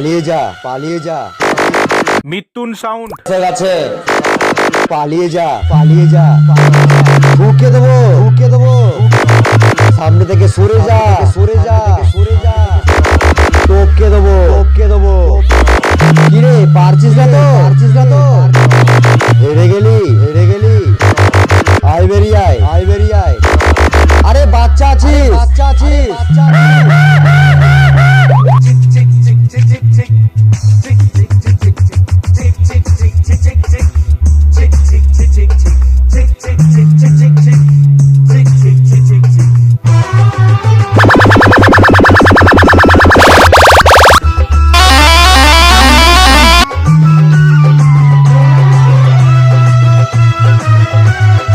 পালিয়ে যা পালিয়ে যা। মৃত্যুন সাউন্ড। আছে পালিয়ে যা পালিয়ে যা। ঢুকে দেবো ঢুকে দেবো। সামনে থেকে সরে যা সরে যা। Yeah.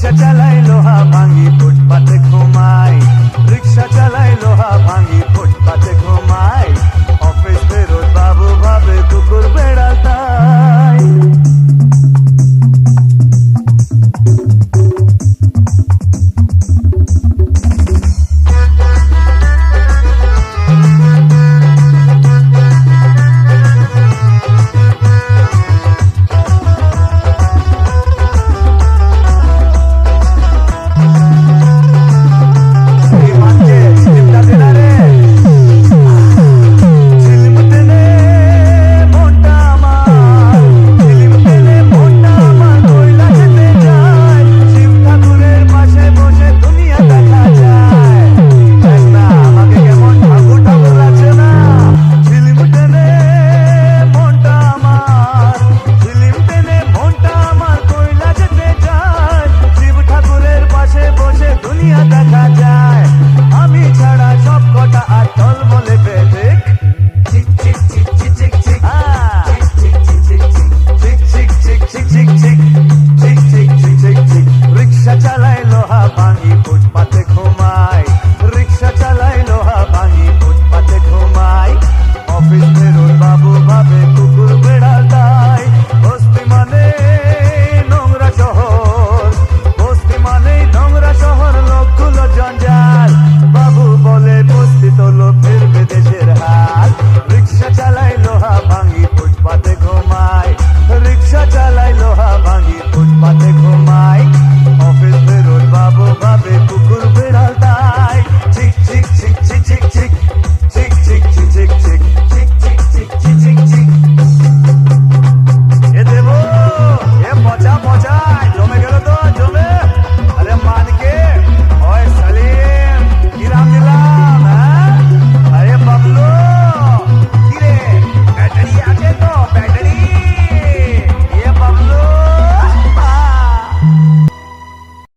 सचल